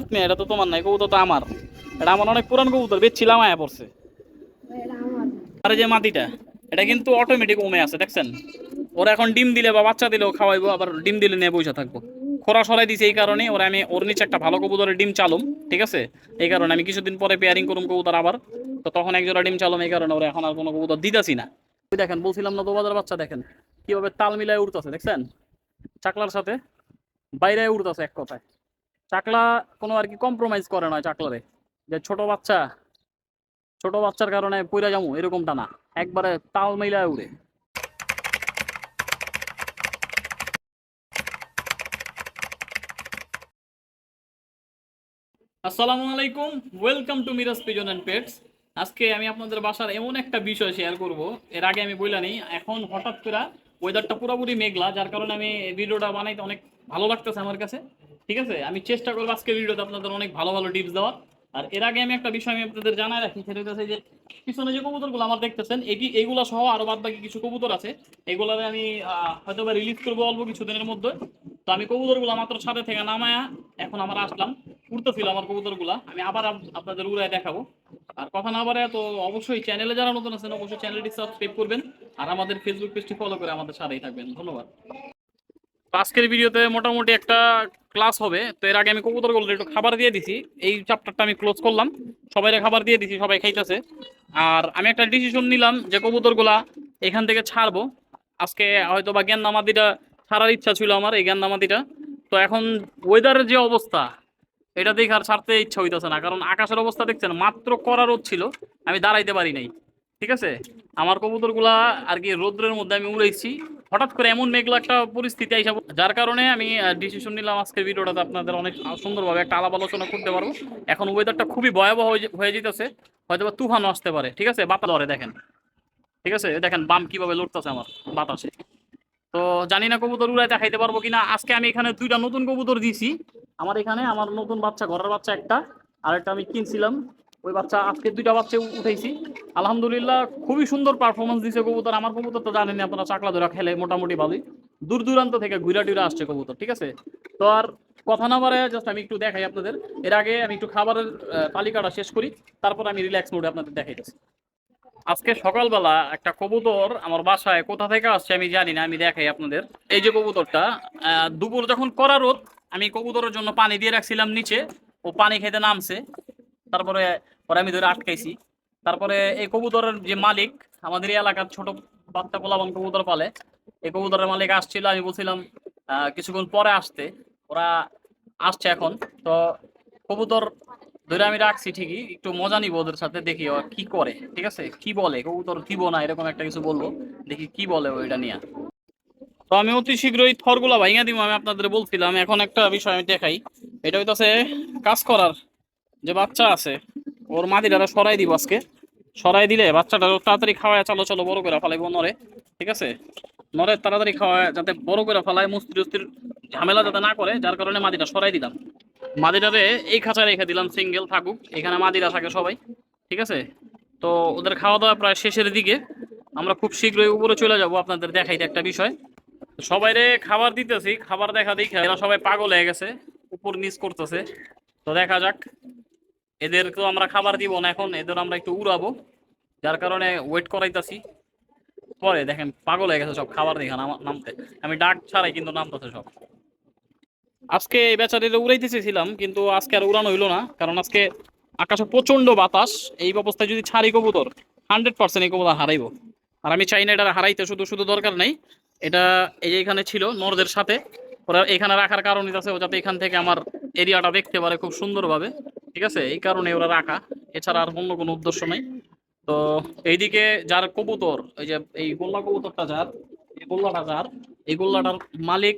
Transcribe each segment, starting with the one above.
ধ্যাত মেয়ে এটা তো তোমার নাই, কবুতর তো আমার। এটা আমার অনেক পুরান কবুতর বেচছিলাম আয়া পড়ছে। আর যে মাটিটা, এটা কিন্তু অটোমেটিক উমে আছে, দেখছেন? ওরা এখন ডিম দিলে বা বাচ্চা দিলেও খাওয়াইবো, আবার ডিম দিলে নিয়ে বসে থাকব। খোরা সরাই দিছে এই কারণে, ওরা আমি, ওর নিচে একটা ভালো কবুতরের ডিম চালুম, ঠিক আছে? এই কারণে আমি কিছুদিন পরে পেয়ারিং করুম কবুতর আবার। তো তখন এক জোড়া ডিম চালুম, এই কারণে ওরা এখন আর কোনো কবুতর দিতেছি না। ওই দেখেন, বলছিলাম না দোবাজার বাচ্চা, দেখেন, কীভাবে তাল মিলায় উঠতেছে দেখছেন? চাকলার সাথে বাইরে উঠতেছে এক কথায়। চাকলা কোনো আর কি কম্প্রোমাইজ করে না চাকলারে। যে ছোট বাচ্চা, ছোট বাচ্চার কারণে পইরা যাব এরকমটা না একবারে তাল মিলায় উড়ে। আসসালামু আলাইকুম welcome to Miraj pigeon and pets আজকে আমি আপনাদের বাসার এমন একটা বিষয় শেয়ার করব। এর আগে আমি বললাম এখন হঠাৎ করে ওয়েদারটা পুরোপুরি মেঘলা, যার কারণে আমি ভিডিওটা বানাইতে অনেক ভালো লাগতেছে আমার কাছে। ঠিক আছে? আমি চেষ্টা করব আজকে ভিডিওতে আপনাদের অনেক ভালো ভালো টিপস দেওয়ার। আর এর আগে আমি একটা বিষয় আমি আপনাদের জানাই রাখি, সেটা হচ্ছে যে পিছনে যে কবুতরগুলো আমার দেখতেছেন, এটি, এগুলো সহ আরও বাদ বাকি কিছু কবুতর আছে। এগুলারে আমি হয়তো বা রিলিজ করব অল্প কিছুদিনের মধ্যে। তো আমি কবুতরগুলো মাত্র ছাদে থেকে নামায়া এখন আমার আসলাম। উড়তেছিল আমার কবুতরগুলা। আমি আবার আপনাদের উড়ায় দেখাবো। আর কথা না বাড়ে তো অবশ্যই চ্যানেলে যারা নতুন আছেন, অবশ্যই চ্যানেলটি সাবস্ক্রাইব করবেন। আর আমাদের ফেসবুক পেজটি ফলো করে আমাদের সাথেই থাকবেন। ধন্যবাদ। আজকের ভিডিওতে মোটামুটি একটা ক্লাস হবে, তো এর আগে আমি কবুতরগুলো একটু খাবার দিয়ে দিছি। এই চ্যাপ্টারটা আমি ক্লোজ করলাম। সবাই খাবার দিয়ে দিছি, সবাই খাইতেছে। আর আমি একটা ডিসিশন নিলাম যে কবুতরগুলা এখান থেকে ছাড়বো। আজকে হয়তো বা জ্ঞানদামাদিটা ছাড়ার ইচ্ছা ছিল আমার, এই জ্ঞানদামাদিটা তো এখন ওয়েদারের যে অবস্থা, এটা দেখে আর ছাড়তে ইচ্ছা হইতেছে না। কারণ আকাশের অবস্থা দেখছেন, মাত্র করা রোদ ছিল, আমি দাঁড়াইতে পারি নাই। ঠিক আছে? আমার কবুতরগুলা আর কি রোদ্রের মধ্যে আমি উড়াইছি। হঠাৎ করে এমন মেঘলা একটা পরিস্থিতি আইসা যার কারণে আমি ডিসিশন নিলাম আজকের ভিডিওটাতে আপনাদের অনেক সুন্দরভাবে একটা আলাপ আলোচনা করতে পারব। এখন ওয়েদারটা খুবই ভয়াবহ হয়ে যেতেছে হয়তো বা তুফানও আসতে পারে, ঠিক আছে? বাতাস ধরে, দেখেন। ঠিক আছে? দেখেন, বাম কীভাবে লড়তেছে আমার বাতাসে। তো জানি না কবুতর উড়াইতে খাইতে পারব কিনা। আজকে আমি এখানে দুইটা নতুন কবুতর দিয়েছি আমার এখানে, আমার নতুন বাচ্চা, ঘরের বাচ্চা একটা আর একটা আমি কিনছিলাম। ওই বাচ্চা, আজকে দুইটা বাচ্চা উ- উঠাইছি। আলহামদুলিল্লাহ, খুবই সুন্দর পারফরমেন্স দিছে কবুতর। আমার কবুতর তো জানেন আপনারা চাকলা ধরা খেলে মোটামুটি ভালোই। দূর দূরান্ত থেকে ঘুরা টুরা আসছে কবুতর, ঠিক আছে? তো আর কথা না বারে জাস্ট আমি একটু দেখাই আপনাদের। এর আগে আমি একটু খাবারের তালিকাটা শেষ করি, তারপর আমি রিল্যাক্স মোডে আপনাদের দেখাইতেছি আজকে সকালবেলা একটা কবুতর আমার বাসায় কোথা থেকে আসছে আমি জানি না, আমি দেখাই আপনাদের। এই যে কবুতরটা দুপুর যখন করা রোদ, আমি কবুতরের জন্য পানি দিয়ে রাখছিলাম নিচে। ও পানি খেতে নামছে। তারপরে, পরে আমি ধরে আটকাইছি। তারপরে এই কবুতরের যে মালিক, আমাদের এই এলাকার ছোট বাচ্চা পোলাবান কবুতর পালে, এই কবুতরের মালিক আসছিল, আমি বলছিলাম কিছুক্ষণ পরে আসতে, ওরা আসছে এখন। তো কবুতর ধরে আমি রাখছি ঠিকই, একটু মজা নিব ওদের সাথে, দেখি ও কি করে, ঠিক আছে? কি বলে? কবুতর দিব না এরকম একটা কিছু বলব, দেখি কি বলে ওইটা নিয়ে। তো আমি অতি শীঘ্রই থরগুলা ভাইয়া দিব, আমি আপনাদের বলছিলাম। এখন একটা বিষয় আমি দেখাই, এটা হইতাছে কাজ করার যে বাচ্চা আছে, ওর মাদিরারা সরাই দিব আজকে। সরাই দিলে বাচ্চাটা তাড়াতাড়ি খাওয়ায় চলো চলো বড় করে ফেলাইবো নরে, ঠিক আছে? নরে তাড়াতাড়ি খাওয়ায় যাতে বড় করে ফেলায় মুস্তি টুস্তির ঝামেলা যাতে না করে, যার কারণে মাদিটা সরাই দিলাম। মাদিরারে এই খাঁচায় রেখে দিলাম, সিঙ্গেল থাকুক, এখানে মাদিরা থাকে সবাই, ঠিক আছে? তো ওদের খাওয়া দাওয়া প্রায় শেষের দিকে। আমরা খুব শীঘ্রই উপরে চলে যাব আপনাদের দেখাইতে একটা বিষয়। সবাইরে খাবার দিতেছি, খাবার দেখা দেখে এরা সবাই পাগল হয়ে গেছে, উপর নিচ করতেছে। তো দেখা যাক। এদেরকেও আমরা খাবার দিব না এখন, এদের আমরা একটু উড়াবো। যার কারণে ওয়েট করাইতাছি। পরে দেখেন, পাগল হয়ে গেছে সব, খাবার দেখে নাম- নামতে। আমি ডাক ছাড়াই কিন্তু নামতেছে সব। আজকে এই বেচারিটা উড়াইতে কিন্তু আজকে আর উড়ানো হইল না, কারণ আজকে আকাশে প্রচণ্ড বাতাস। এই অবস্থায় যদি ছাড়ি কবুতর হান্ড্রেড পার্সেন্ট এই কবুতর হারাইবো। আর আমি চাই না এটা হারাইতে, শুধু শুধু দরকার নেই। এটা এই যে এখানে ছিল, নরদের সাথে। ওরা এখানে রাখার কারণ আছে ও যাতে এখান থেকে আমার এরিয়াটা দেখতে পারে খুব সুন্দরভাবে। ঠিক আছে? এই কারণে ওরা রাখা। এছাড়া আর অন্য কোনো উদ্দেশ্য নেই। তো এইদিকে যার কবুতর এই যে এই গোল্লা কবুতরটা যার এই গোল্লাটা যার এই গোল্লাটার মালিক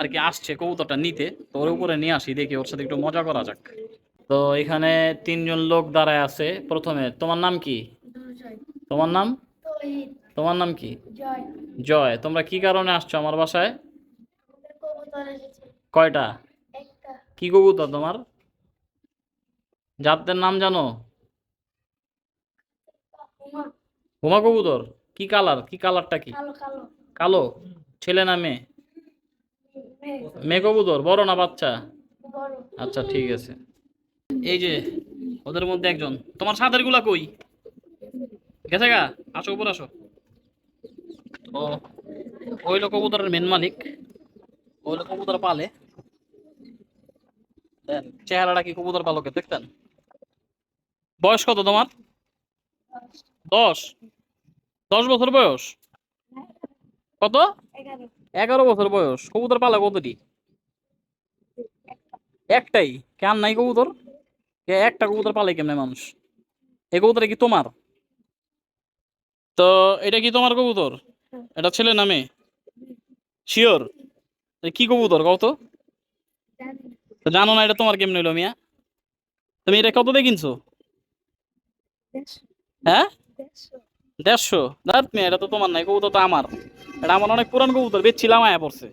আর কি আসছে কবুতরটা নিতে। তো ওর উপরে নিয়ে আসি দেখি ওর সাথে একটু মজা করা যাক। তো এখানে তিনজন লোক দাঁড়ায় আছে। প্রথমে তোমার নাম কি? তোমার নাম? তোমার নাম কি? জয়। তোমরা কি কারণে আসছো আমার বাসায়? কয়টা? কি কবুতর তোমার? জাতদের নাম জানো? হুমা কবুতর। কি কালার কি কালারটা কি? কালো ছেলে না মেয়ে? মেয়ে। কবুতর। বড় না বাচ্চা? আচ্ছা ঠিক আছে। এই যে ওদের মধ্যে একজন। তোমার সাদেরগুলা কই? গেছে গা? আসো উপর আসো। ও ওই লোক কবুতরের মেন মালিক। ওই লোক কবুতর পালে। চেহারাটা কি কবুতর পালকে দেখতেন? বয়স কত তোমার? দশ। দশ বছর বয়স? কত? এগারো বছর বয়স। কবুতর পালা কতটি? একটাই। কেন নাই কবুতর? একটা কবুতর পালে কেমনে মানুষ? এই কবুতর কি তোমার? তো এটা কি তোমার কবুতর? এটা ছেলে নামে শিওর কি কবুতর কও তো? তো জানো না এটা তোমার কেমনে হইল মিয়া? তুমি এটা কত দেড়শো হ্যাঁ? দেড়শো। দাঁত মেয়ে এটা তো তোমার নাই, কবুতর তো আমার। এটা আমার অনেক পুরান কবুতর বেচছিলাম আয়া পড়ছে।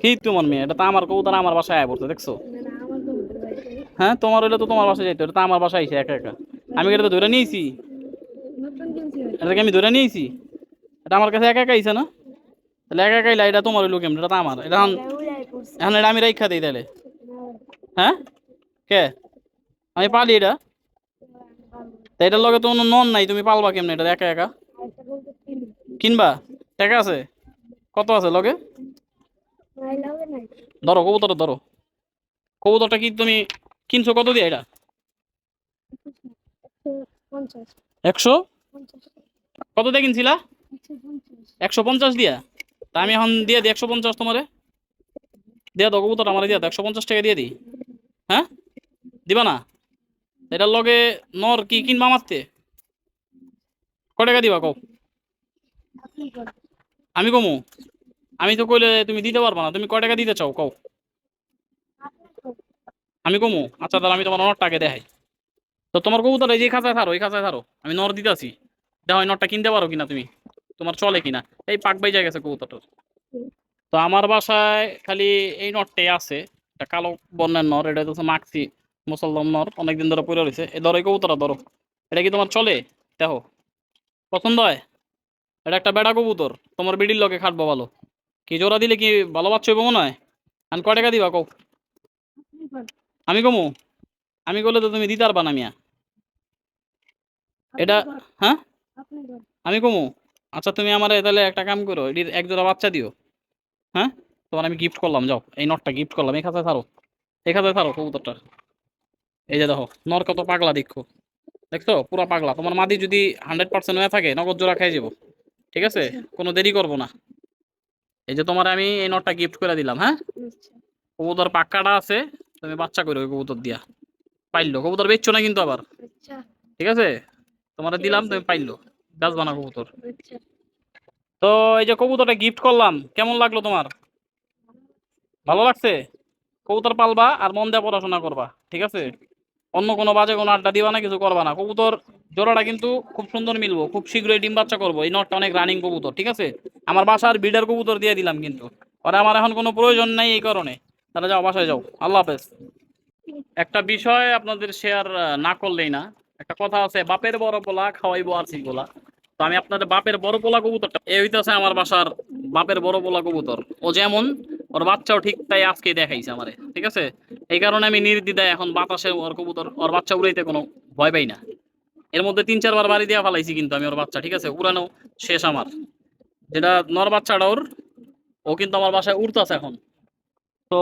কি তোমার মেয়ে? এটা তো আমার কবুতর, আমার বাসায় আয়া পড়ছে, দেখছ। হ্যাঁ তোমার হইলে তো তোমার বাসায় যাইতো, এটা তো আমার বাসায় আইছে, একা একা। আমি এটা তো ধরে নিয়েছি। এটাকে আমি ধরে নিয়েছি? এটা আমার কাছে একা একা আইছে না? তাহলে একা একাই এটা তোমার হইল কেমন? এটা তো আমার। এটা এখন এটা আমি রাইখা দিই তাহলে। হ্যাঁ? কে? আমি পালি এটা। তা এটার লগে তো কোনো নন নাই, তুমি পালবা কেমনে এটা একা একা? কিনবো। টাকা আছে? কত আছে লগে। ধরো কবুতর ধরো। কবুতরটা কি তুমি কিনছো কত দিয়ে এটা? একশো? কত দিয়ে কিনছিলা? একশো পঞ্চাশ দিয়া? তা আমি এখন দিয়ে দিই একশো পঞ্চাশ তোমারে। দিয়ে দাও কবুতর আমার দিয়ে দাও। একশো পঞ্চাশ টাকা দিয়ে দিই। হ্যাঁ? দিবা না? এটার লগে নর কি কিনবা মারতে? ক টাকা দিবা কও। আমি কমু? আমি তো কইলে তুমি দিতে পারবা না, তুমি কয় টাকা দিতে চাও কও? আমি কমু? আচ্ছা তাহলে আমি তোমার নরটাকে দেখাই। তো তোমার কবুতর এই যে খাঁচায় থারো, এই খাঁচায় থারো, আমি নর দিতে দিতেছি। দেখো নরটা কিনতে পারো কিনা তুমি? তোমার চলে কিনা? এই পাক বাইজা গেছে কবুতরটার। তো আমার বাসায় খালি এই নরটাই আছে একটা কালো বন্যার নর, এটা হচ্ছে মাখছি মুসলমান নর অনেকদিন ধরে পড়ে রয়েছে। এই ধরো কবুতরা ধরো এটা কি তোমার চলে? দেখো। পছন্দ হয়? এটা একটা বেড়া কবুতর। তোমার বিডির লগে খাটবো ভালো। কি জোড়া দিলে কি ভালো বাচ্চা হইব মনে হয়? আর কয় টাকা দিবা কও? আমি কমু? আমি করলে তো তুমি দিতে পারবা না মিয়া। এটা-। হ্যাঁ? আমি কমু? আচ্ছা তুমি আমার তাহলে একটা কাম করো, এটির এক জোড়া বাচ্চা দিও। হ্যাঁ? তোমার আমি গিফট করলাম, যাও। এই নটটা গিফট করলাম এই খাতায় ছাড়ো। এই খাতায় ছাড়ো কবুতরটা এই যে দেখো নর কত পাগলা দেখো দেখছ? পুরো পাগলা। তোমার মাদি যদি হান্ড্রেড পার্সেন্ট হয়ে থাকে নগদ জোড়া খাই যাব। ঠিক আছে? কোনো দেরি করব না। এই যে তোমার আমি এই নটটা গিফট করে দিলাম হ্যাঁ? আচ্ছা। কবুতর পাক্কাটা আছে তুমি বাচ্চা করো কবুতর দিয়া। পাইলো কবুতর বেচছো না কিন্তু আবার? আচ্ছা। ঠিক আছে? তোমার দিলাম তুমি পাইলো গাছ বানা কবুতর। আচ্ছা। তো এই যে কবুতরটা গিফট করলাম কেমন লাগল তোমার? ভালো লাগছে? কবুতর পালবা আর মন দিয়ে পড়াশোনা করবা। ঠিক আছে? অন্য কোনো বাজে কোনো আড্ডা দিবা না, কিছু করবা না। কবুতর জোড়াটা কিন্তু খুব সুন্দর মিলবো, খুব শীঘ্রই ডিম বাচ্চা করব। এই নটটা অনেক রানিং কবুতর, ঠিক আছে? আমার বাসার বিডার কবুতর দিয়ে দিলাম কিন্তু। আর আমার এখন কোনো প্রয়োজন নাই এই কারণে। তাহলে যাও, বাসায় যাও। আল্লাহ হাফেজ। একটা বিষয় আপনাদের শেয়ার না করলেই না। একটা কথা আছে, বাপের বড় পোলা খাওয়াইবো আর গোলা তো আমি আপনাদের বাপের বড় পোলা কবুতরটা, এই হইতেছে আমার বাসার বাপের বড় পোলা কবুতর। ও যেমন, ওর বাচ্চাও ঠিক তাই আজকে দেখাইছে আমারে, ঠিক আছে? এই কারণে আমি নির্দ্বিধায় এখন বাতাসে ওর কবুতর, ওর বাচ্চা উড়াইতে কোনো ভয় পাই না। এর মধ্যে তিন, চারবার বাড়ি দেওয়া ফেলাইছি কিন্তু আমি ওর বাচ্চা, ঠিক আছে? উড়ানো শেষ আমার। যেটা নর বাচ্চাটা ওর, ও কিন্তু আমার বাসায় উড়তেছে এখন। তো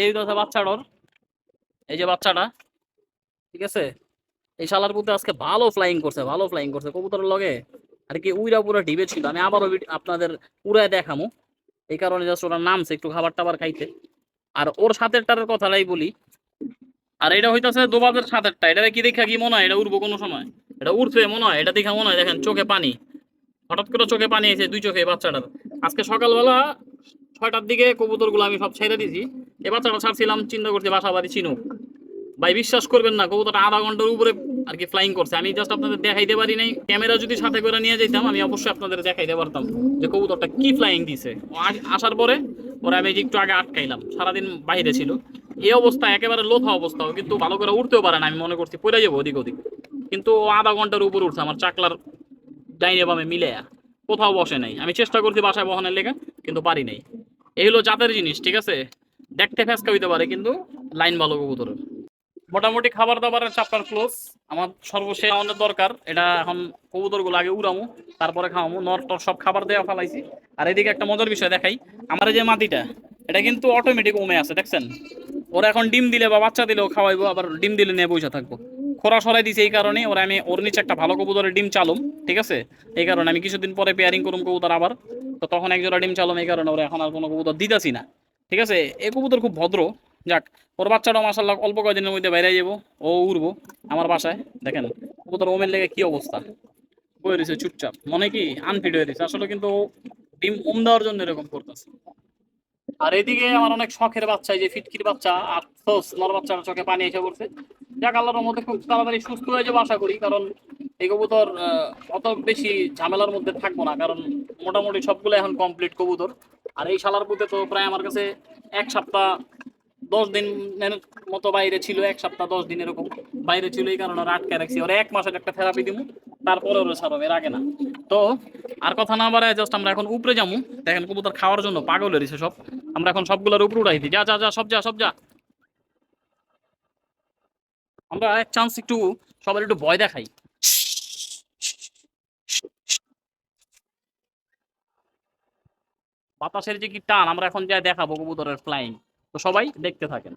এই হইতেছে বাচ্চাটা ওর, এই যে বাচ্চাটা, ঠিক আছে? এই শালার পুতে আজকে ভালো ফ্লাইং করছে, ভালো ফ্লাইং করছে কবুতরের লগে। আর কি উইরা পুরা ডিবে ছিল, আমি আবারও আপনাদের উড়ায় দেখামু। এই কারণে জাস্ট ওরা নামছে, একটু খাবার টাবার খাইতে। আর ওর সাথেরটার কথাটাই বলি। আর এটা হইতাছে দোবাজের সাথেরটা। এটা কি দেখা কি মনে হয়? এটা উড়বো কোনো সময়। এটা উঠছে মনে হয়। এটা দেখা মনে হয়। দেখেন, চোখে পানি। হঠাৎ করে চোখে পানি এসে দুই চোখে বাচ্চাটার আজকে সকালবেলা ছয়টার দিকে কবুতরগুলো আমি সব ছেড়ে দিয়েছি এই বাচ্চাটা ছাড়ছিলাম, চিন্তা করছি বাসা বাড়ি চিনুক। ভাই, বিশ্বাস করবেন না, কবুতরটা আধা ঘণ্টার উপরে আর কি ফ্লাইং করছে। আমি জাস্ট আপনাদের দেখাইতে পারি নাই। ক্যামেরা যদি সাথে করে নিয়ে যেতাম আমি অবশ্যই আপনাদের দেখাইতে পারতাম যে কবুতরটা কি ফ্লাইং দিছে। আসার পরে ওরা আমি একটু আগে আটকাইলাম সারাদিন বাইরে ছিল। এই অবস্থা, একেবারে লোথা অবস্থা ও কিন্তু ভালো করে উঠতেও পারে না, আমি মনে করছি, পড়ে যাব ওদিক ওদিক। কিন্তু আধা ঘণ্টার উপর উঠছে, আমার চাকলার ডাইনে বামে মিলে কোথাও বসে নাই। আমি চেষ্টা করছি বাসায় বহনের লেগে, কিন্তু পারি নাই। এই হলো জাতের জিনিস, ঠিক আছে? দেখতে ফেসকা হইতে পারে, কিন্তু লাইন ভালো কবুতরের। মোটামুটি খাবার দাবারের চাপ্টার ক্লোজ আমার সর্বশেষ আমাদের দরকার, এটা এখন কবুতরগুলো আগে উড়ামু, তারপরে খাওয়ামু, নর টর সব খাবার দেওয়া ফেলাইছি। আর এদিকে একটা মজার বিষয় দেখাই, আমার যে মাটিটা, এটা কিন্তু অটোমেটিক উমে আছে, দেখছেন? ওরা এখন ডিম দিলে বা বাচ্চা দিলেও খাওয়াইবো, আবার ডিম দিলে নিয়ে বসে থাকব। খোরা সরাই দিছে এই কারণে, ওরা আমি, ওর নিচে একটা ভালো কবুতরের ডিম চালুম, ঠিক আছে? এই কারণে আমি কিছুদিন পরে পেয়ারিং করুম কবুতর আবার। তো তখন একজোড়া ডিম চালুম, এই কারণে ওরা এখন আর কোনো কবুতর দিতাছি না, ঠিক আছে? এই কবুতর খুব ভদ্র যাক, ওর বাচ্চাটাও মাসাল্লাহ অল্প কয়েকদিনের মধ্যে বাইরে যাব, ও উড়বো আমার বাসায়, দেখেন ও কবুতর ওমের লেগে কি অবস্থা? বয়ে রয়েছে, চুপচাপ, মনে কি আনফিট হয়ে রয়েছে, আসলে কিন্তু ডিম ওম দেওয়ার জন্য এরকম করতেছে। আর এদিকে আমার অনেক শখের বাচ্চা যে ফিটকির বাচ্চা আর আফসোস নর বাচ্চার চোখে পানি এসে পড়ছে। যাক, আল্লাহর মধ্যে খুব তাড়াতাড়ি সুস্থ হয়ে যাব আশা করি, কারণ এই কবুতর অত বেশি ঝামেলার মধ্যে থাকব না, কারণ মোটামুটি সবগুলো এখন কমপ্লিট কবুতর। আর এই শালার পুঁতে তো প্রায় আমার কাছে এক সপ্তাহ দশ দিনের মতো বাইরে ছিল, এক সপ্তাহ দশ দিন এরকম বাইরে ছিল, এই কারণে আটকে রাখছি। ওরা এক মাসের একটা থেরাপি দিব তারপরে ওরা এর আগে না। তো আর কথা না বাড়ায় জাস্ট আমরা এখন উপরে যাব দেখেন কবুতর খাওয়ার জন্য পাগল হয়েছে সব। আমরা এখন সবগুলোর উপরে উঠাই দিই। যা যা যা, সব যা সব যা। আমরা এক চান্স একটু সবার একটু ভয় দেখাই। বাতাসের যে কি টান, আমরা এখন যা দেখাবো কবুতরের ফ্লাইং তো সবাই দেখতে থাকেন।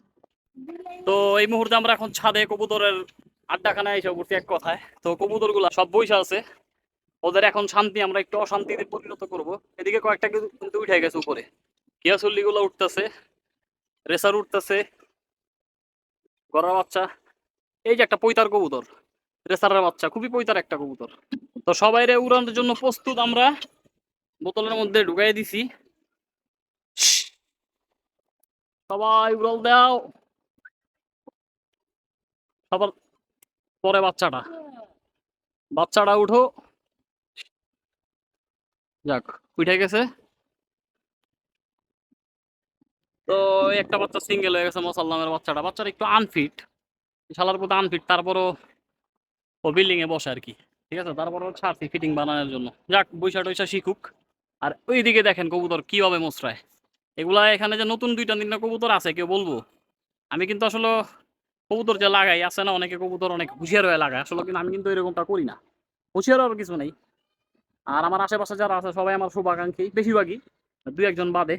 তো এই মুহূর্তে আমরা এখন ছাদে কবুতরের আড্ডাখানা এসে পড়ছি এক কথায়। তো কবুতরগুলা সব বইসা আছে। ওদের এখন শান্তি, আমরা একটু অশান্তিতে পরিণত করব। এদিকে কয়েকটা কিন্তু উঠে গেছে উপরে। কিয়াসুল্লি গুলো উঠতেছে, রেসার উঠতেছে গড়ার বাচ্চা। এই যে একটা পৈতার কবুতর, রেসারের বাচ্চা, খুবই পৈতার একটা কবুতর। তো সবাই রে উড়ানোর জন্য প্রস্তুত আমরা। বোতলের মধ্যে ঢুকাই দিছি। সবাই উড়াল দাও। সবার পরে বাচ্চাটা। বাচ্চাটা উঠো। যাক, উঠে গেছে। তো একটা বাচ্চা সিঙ্গেল হয়ে গেছে মোসাল্লামের বাচ্চাটা। বাচ্চাটা একটু আনফিট শালার প্রতি আনফিট তারপরও ও বিল্ডিং এ বসে আর কি। ঠিক আছে? তারপরও ছাড়ছি ফিটিং বানানোর জন্য। যাক বৈশা টৈশা শিখুক। আর ওইদিকে দেখেন কবুতর কীভাবে মোসরায় এগুলা এখানে যে নতুন দুইটা তিনটা কবুতর আছে, কেউ বলব? আমি কিন্তু আসলে কবুতর যে লাগাই, আছে না অনেকে কবুতর অনেক হুঁশিয়ার হয়ে লাগায়। আসলে কিন্তু আমি কিন্তু এরকমটা করি না। হুঁশিয়ার আর কিছু নেই। আর আমার আশেপাশে যারা আছে, সবাই আমার শুভাকাঙ্ক্ষী, বেশিরভাগই, দুই একজন বাদে,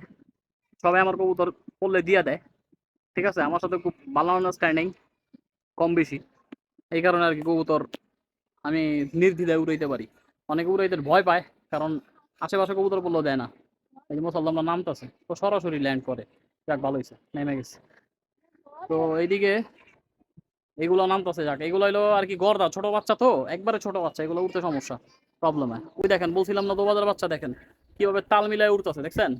সবাই আমার কবুতর পড়লে দিয়ে দেয়। ঠিক আছে? আমার সাথে খুব ভালো আন্ডারস্ট্যান্ডিং কম বেশি। এই কারণে আর কি কবুতর আমি নির্দ্বিধায় উড়াইতে পারি। অনেকে উড়াইতে ভয় পায়, কারণ আশেপাশে কবুতর পড়লেও দেয় না। এই যে মুসল্লামরা নামতেছে, তো সরাসরি ল্যান্ড করে। যাক, ভালো হয়েছে নেমে গেছে। তো এইদিকে এগুলো নামতেছে, যাক, এগুলো হলো আর কি গর্দা, ছোট বাচ্চা তো, একবারে ছোট বাচ্চা, এগুলো উঠতে সমস্যা প্রবলেম হয় ওই দেখেন, বলছিলাম না দোবাজার বাচ্চা দেখেন, কীভাবে তাল মিলায় উঠতেছে দেখছেন?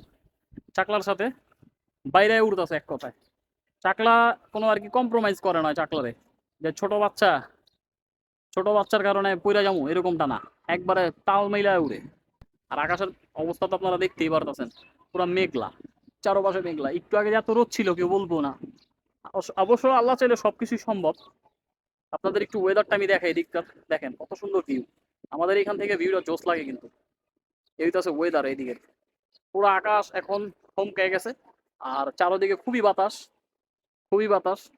চাকলার সাথে বাইরে উঠতেছে এক কথায়। চাকলা কোনো আর কি কম্প্রোমাইজ করে না চাকলারে, যে ছোট বাচ্চা, ছোট বাচ্চার কারণে পইরা যাব এরকমটা না। একবারে তাল মিলায় উড়ে। আর আকাশের অবস্থা তো আপনারা দেখতেই পারতেছেন। পুরো মেঘলা, চারোপাশে মেঘলা। একটু আগে যে এত রোদ ছিল, কেউ বলব না। অবশ্য- আল্লাহ চাইলে সবকিছুই সম্ভব। আপনাদের একটু ওয়েদারটা আমি দেখাই দিকটা দেখেন, কত সুন্দর ভিউ আমাদের এখান থেকে ভিউটা জোস লাগে কিন্তু। এই তো আছে ওয়েদার এইদিকে পুরো আকাশ এখন থমকে গেছে। আর চারোদিকে খুবই বাতাস খুবই বাতাস।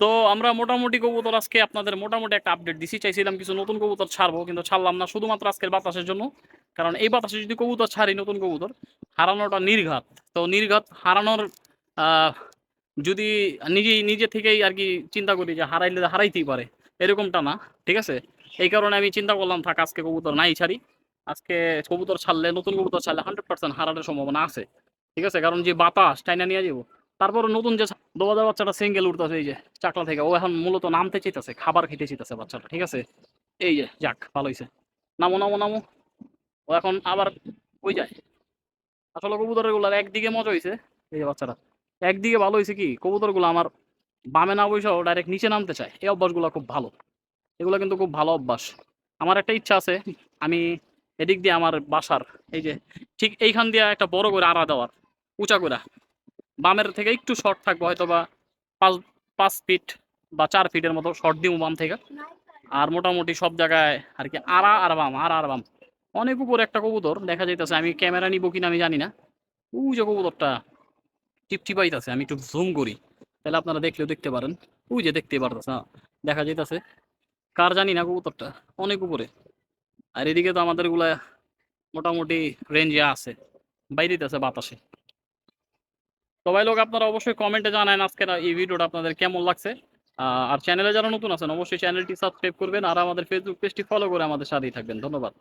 তো আমরা মোটামুটি কবুতর আজকে আপনাদের মোটামুটি একটা আপডেট দিছি। চাইছিলাম কিছু নতুন কবুতর ছাড়বো, কিন্তু ছাড়লাম না শুধুমাত্র আজকের বাতাসের জন্য। কারণ এই বাতাসে যদি কবুতর ছাড়ি নতুন কবুতর, হারানোটা নির্ঘাত। তো নির্ঘাত হারানোর যদি নিজে নিজে থেকেই আর কি চিন্তা করি যে হারাইলে হারাইতেই পারে, এরকমটা না, ঠিক আছে? এই কারণে আমি চিন্তা করলাম, থাক, আজকে কবুতর নাই ছাড়ি। আজকে কবুতর ছাড়লে, নতুন কবুতর ছাড়লে হান্ড্রেড পার্সেন্ট হারানোর সম্ভাবনা আছে, ঠিক আছে? কারণ যে বাতাস, টাইনা নিয়ে যাব তারপর নতুন যে দোবাজার বাচ্চাটা সিঙ্গেল উঠতেছে, এই যে চাকলা থেকে, ও এখন মূলত নামতে চাইতেছে, খাবার খেতে চাইতেছে বাচ্চাটা, ঠিক আছে? এই যে, যাক, ভালো হয়েছে নামো নামো নামো। ও এখন আবার ওই যায়? আসলে কবুতরেরগুলার একদিকে মজা হয়েছে এই যে বাচ্চাটা। একদিকে ভালো হয়েছে কি, কবুতরগুলো আমার বামে না বসেও ডাইরেক্ট নিচে নামতে চায়। এই অভ্যাসগুলো খুব ভালো। এগুলো কিন্তু খুব ভালো অভ্যাস। আমার একটা ইচ্ছা আছে, আমি এদিক দিয়ে আমার বাসার, এই যে ঠিক এইখান দিয়ে একটা বড় করে আড়া দেওয়ার, উঁচা করে বামের থেকে একটু শর্ট থাকব হয়তো বা পাঁচ পাঁচ ফিট বা চার ফিটের মতো শর্ট দিব বাম থেকে। আর মোটামুটি সব জায়গায় আর কি আড়া আর বাম, আড়া আর বাম। অনেক উপরে একটা কবুতর, দেখা যাইতেছে, আমি ক্যামেরা নিব কিনা আমি জানি না। ওই যে কবুতরটা টিপটিপাইতেছে, আমি একটু জুম করি। তাহলে আপনারা দেখলেও দেখতে পারেন। ওই যে দেখতে পারতেছে হ্যাঁ দেখা যাইতেছে। কার জানি না কবুতরটা, অনেক উপরে। আর এদিকে তো আমাদেরগুলা মোটামুটি রেঞ্জে আছে। বাইরেতে আছে বাতাসে। সবাই লোক আপনারা অবশ্যই কমেন্টে জানান আজকে এই ভিডিওটা আপনাদের কেমন লাগছে। আর চ্যানেলে যারা নতুন আছেন, অবশ্যই চ্যানেলটি সাবস্ক্রাইব করবেন, আর আমাদের ফেসবুক পেজটি ফলো করে আমাদের সাথেই থাকবেন। ধন্যবাদ।